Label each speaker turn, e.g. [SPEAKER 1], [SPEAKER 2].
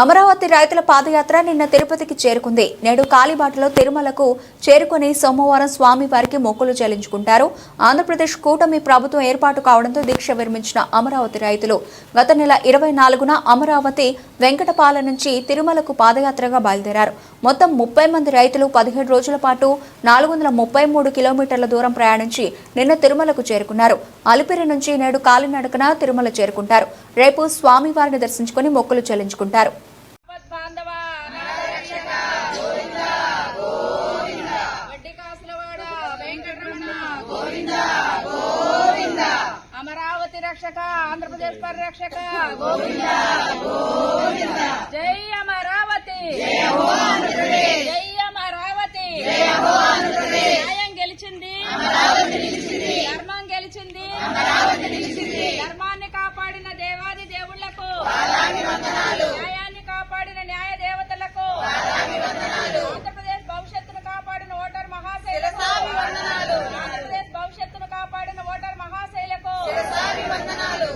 [SPEAKER 1] అమరావతి రైతుల పాదయాత్ర నిన్న తిరుపతికి చేరుకుంది. నేడు కాలిబాటలో తిరుమలకు చేరుకుని సోమవారం స్వామివారికి మొక్కులు చెల్లించుకుంటారు. ఆంధ్రప్రదేశ్ కూటమి ప్రభుత్వం ఏర్పాటు కావడంతో దీక్ష విరమించిన అమరావతి రైతులు గత నెల ఇరవై నాలుగున అమరావతి వెంకటపాల నుంచి తిరుమలకు పాదయాత్రగా బయలుదేరారు. మొత్తం ముప్పై మంది రైతులు పదిహేడు రోజుల పాటు నాలుగు వందల ముప్పై మూడు కిలోమీటర్ల దూరం ప్రయాణించి నిన్న తిరుమలకు చేరుకున్నారు. అలిపిరి నుంచి నేడు కాలినడకన తిరుమల చేరుకుంటారు. రేపు స్వామివారిని దర్శించుకుని మొక్కులు చెల్లించుకుంటారు.
[SPEAKER 2] వెంకటరమణ అమరావతి రక్షక ఆంధ్రప్రదేశ్ పరిరక్షక.